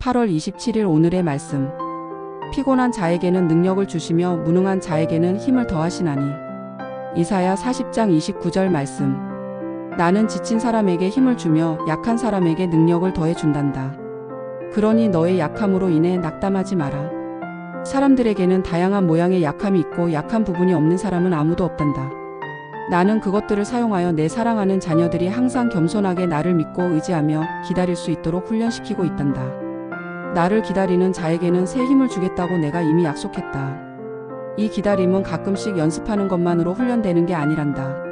8월 27일 오늘의 말씀. 피곤한 자에게는 능력을 주시며 무능한 자에게는 힘을 더하시나니. 이사야 40장 29절 말씀. 나는 지친 사람에게 힘을 주며 약한 사람에게 능력을 더해 준단다. 그러니 너의 약함으로 인해 낙담하지 마라. 사람들에게는 다양한 모양의 약함이 있고 약한 부분이 없는 사람은 아무도 없단다. 나는 그것들을 사용하여 내 사랑하는 자녀들이 항상 겸손하게 나를 믿고 의지하며 기다릴 수 있도록 훈련시키고 있단다. 나를 기다리는 자에게는 새 힘을 주겠다고 내가 이미 약속했다. 이 기다림은 가끔씩 연습하는 것만으로 훈련되는 게 아니란다.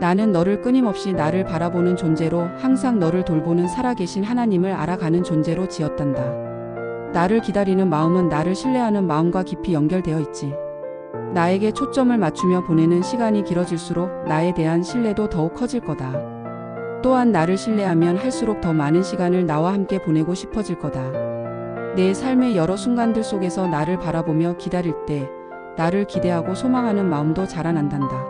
나는 너를 끊임없이 나를 바라보는 존재로 항상 너를 돌보는 살아계신 하나님을 알아가는 존재로 지었단다. 나를 기다리는 마음은 나를 신뢰하는 마음과 깊이 연결되어 있지. 나에게 초점을 맞추며 보내는 시간이 길어질수록 나에 대한 신뢰도 더욱 커질 거다. 또한 나를 신뢰하면 할수록 더 많은 시간을 나와 함께 보내고 싶어질 거다. 내 삶의 여러 순간들 속에서 나를 바라보며 기다릴 때 나를 기대하고 소망하는 마음도 자라난단다.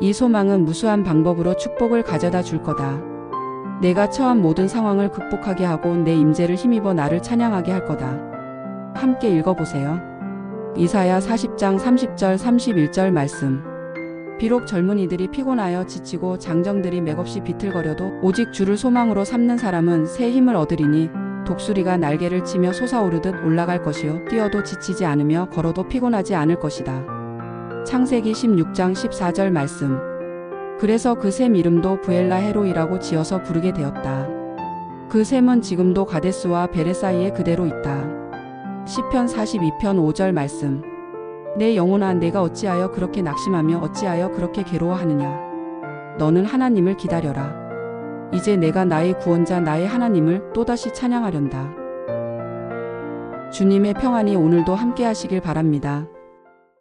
이 소망은 무수한 방법으로 축복을 가져다 줄 거다. 내가 처한 모든 상황을 극복하게 하고 내 임재를 힘입어 나를 찬양하게 할 거다. 함께 읽어보세요. 이사야 40장 30절 31절 말씀. 비록 젊은이들이 피곤하여 지치고 장정들이 맥없이 비틀거려도 오직 주를 소망으로 삼는 사람은 새 힘을 얻으리니 독수리가 날개를 치며 솟아오르듯 올라갈 것이요 뛰어도 지치지 않으며 걸어도 피곤하지 않을 것이다. 창세기 16장 14절 말씀. 그래서 그 샘 이름도 부엘라 헤로이라고 지어서 부르게 되었다. 그 샘은 지금도 가데스와 베레 사이에 그대로 있다. 시편 42편 5절 말씀. 내 영혼아 내가 어찌하여 그렇게 낙심하며 어찌하여 그렇게 괴로워하느냐. 너는 하나님을 기다려라. 이제 내가 나의 구원자 나의 하나님을 또다시 찬양하련다. 주님의 평안이 오늘도 함께 하시길 바랍니다.